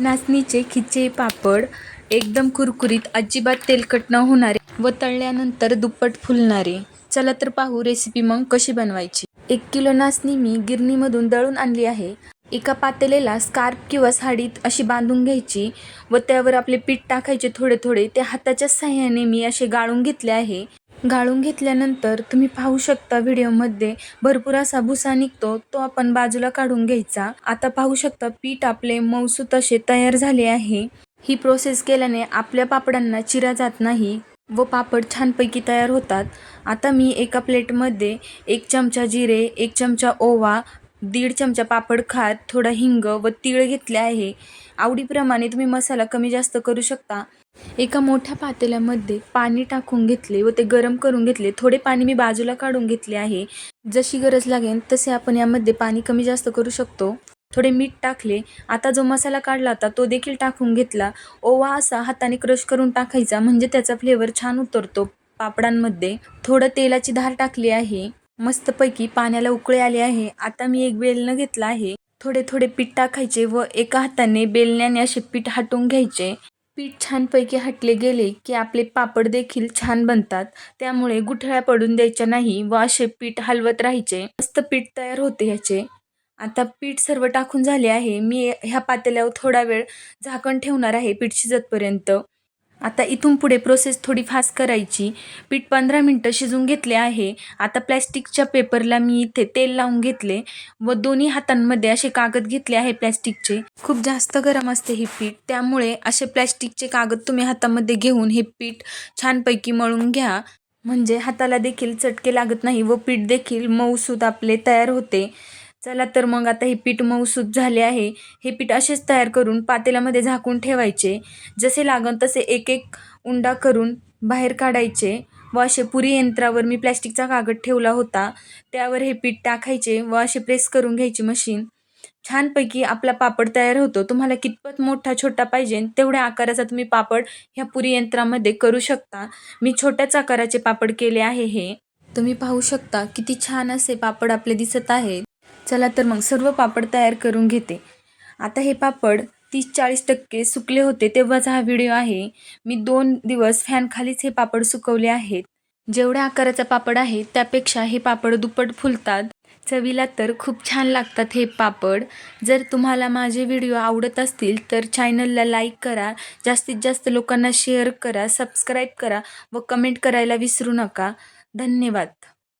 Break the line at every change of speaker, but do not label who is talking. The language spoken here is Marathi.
नाचणीचे खिचे पापड एकदम कुरकुरीत अजिबात तेलकट न होणारे व तळल्यानंतर दुप्पट फुलणारे. चला तर पाहू रेसिपी मग कशी बनवायची. एक किलो नाचणी मी गिरणीमधून दळून आणली आहे. एका पातेलेला स्कार्फ किंवा साडीत अशी बांधून घ्यायची व त्यावर आपले पीठ टाकायचे थोडे थोडे. ते हाताच्या साह्याने मी असे गाळून घेतले आहे. गाळून घेतल्यानंतर तुम्ही पाहू शकता व्हिडिओमध्ये भरपूर असा भुसा निघतो तो आपण बाजूला काढून घ्यायचा. आता पाहू शकता पीठ आपले मौसू तसे तयार झाले आहे. ही प्रोसेस केल्याने आपल्या पापडांना चिरा जात नाही व पापड छानपैकी तयार होतात. आता मी एका प्लेटमध्ये एक चमचा जिरे एक चमचा ओवा दीड चमचा पापड खात थोडा हिंग व तीळ घेतले आहे. आवडीप्रमाणे तुम्ही मसाला कमी जास्त करू शकता. एका मोठ्या पातेल्यामध्ये पाणी टाकून घेतले व ते गरम करून घेतले. थोडे पाणी मी बाजूला काढून घेतले आहे. जशी गरज लागेल तसे आपण यामध्ये पाणी कमी जास्त करू शकतो. थोडे मीठ टाकले. आता जो मसाला काढला होता तो देखील टाकून घेतला. ओवा असा हाताने क्रश करून टाकायचा म्हणजे त्याचा फ्लेवर छान उतरतो पापडांमध्ये. थोडं तेलाची धार टाकली आहे. मस्तपैकी पाण्याला उकळे आले आहे. आता मी एक बेलणं घेतलं आहे. थोडे थोडे पीठ टाकायचे व एका हाताने बेलण्याने असे पीठ हटवून घ्यायचे. पीठ छानपैकी हटले गेले की आपले पापड देखील छान बनतात. त्यामुळे गुठळ्या पडून द्यायच्या नाही व असे पीठ हलवत राहायचे. मस्त पीठ तयार होते ह्याचे. आता पीठ सर्व टाकून झाले आहे. मी ह्या पातेल्यावर थोडा वेळ झाकण ठेवणार आहे पीठ शिजतपर्यंत आता इथून पुढे प्रोसेस थोडी फास्ट करायची. पीठ पंधरा मिनटं शिजून घेतले आहे. आता प्लॅस्टिकच्या पेपरला मी इथे तेल लावून घेतले व दोन्ही हातांमध्ये असे कागद घेतले आहे प्लॅस्टिकचे. खूप जास्त गरम असते हे पीठ. त्यामुळे असे प्लॅस्टिकचे कागद तुम्ही हातामध्ये घेऊन हे पीठ छानपैकी मळून घ्या. म्हणजे हाताला देखील चटके लागत नाही व पीठ देखील मऊसूत आपले तयार होते. चला तर मग आता हे पीठ मऊसूत झाले आहे. हे पीठ असेच तयार करून पातेल्यामध्ये झाकून ठेवायचे. जसे लागन तसे एक एक उंडा करून बाहेर काढायचे व असे पुरी यंत्रावर मी प्लॅस्टिकचा कागद ठेवला होता. त्यावर हे पीठ टाकायचे व असे प्रेस करून घ्यायची मशीन. छानपैकी आपला पापड तयार होतो. तुम्हाला कितपत मोठा छोटा पाहिजे तेवढ्या आकाराचा तुम्ही पापड ह्या पुरी यंत्रामध्ये करू शकता. मी छोट्याच आकाराचे पापड केले आहे हे. तुम्ही पाहू शकता किती छान असे पापड आपले दिसत आहे चला तर मग सर्व पापड तयार करून घेते. आता हे पापड तीस चाळीस टक्के सुकले होते तेव्हाचा हा व्हिडिओ आहे. मी दोन दिवस फॅनखालीच हे पापड सुकवले आहेत. जेवढ्या आकाराचा पापड आहे त्यापेक्षा हे पापड दुप्पट फुलतात. चवीला तर खूप छान लागतात हे पापड. जर तुम्हाला माझे व्हिडिओ आवडत असतील तर चॅनलला लाईक करा. जास्तीत जास्त लोकांना शेअर करा सबस्क्राईब करा व कमेंट करायला विसरू नका. धन्यवाद.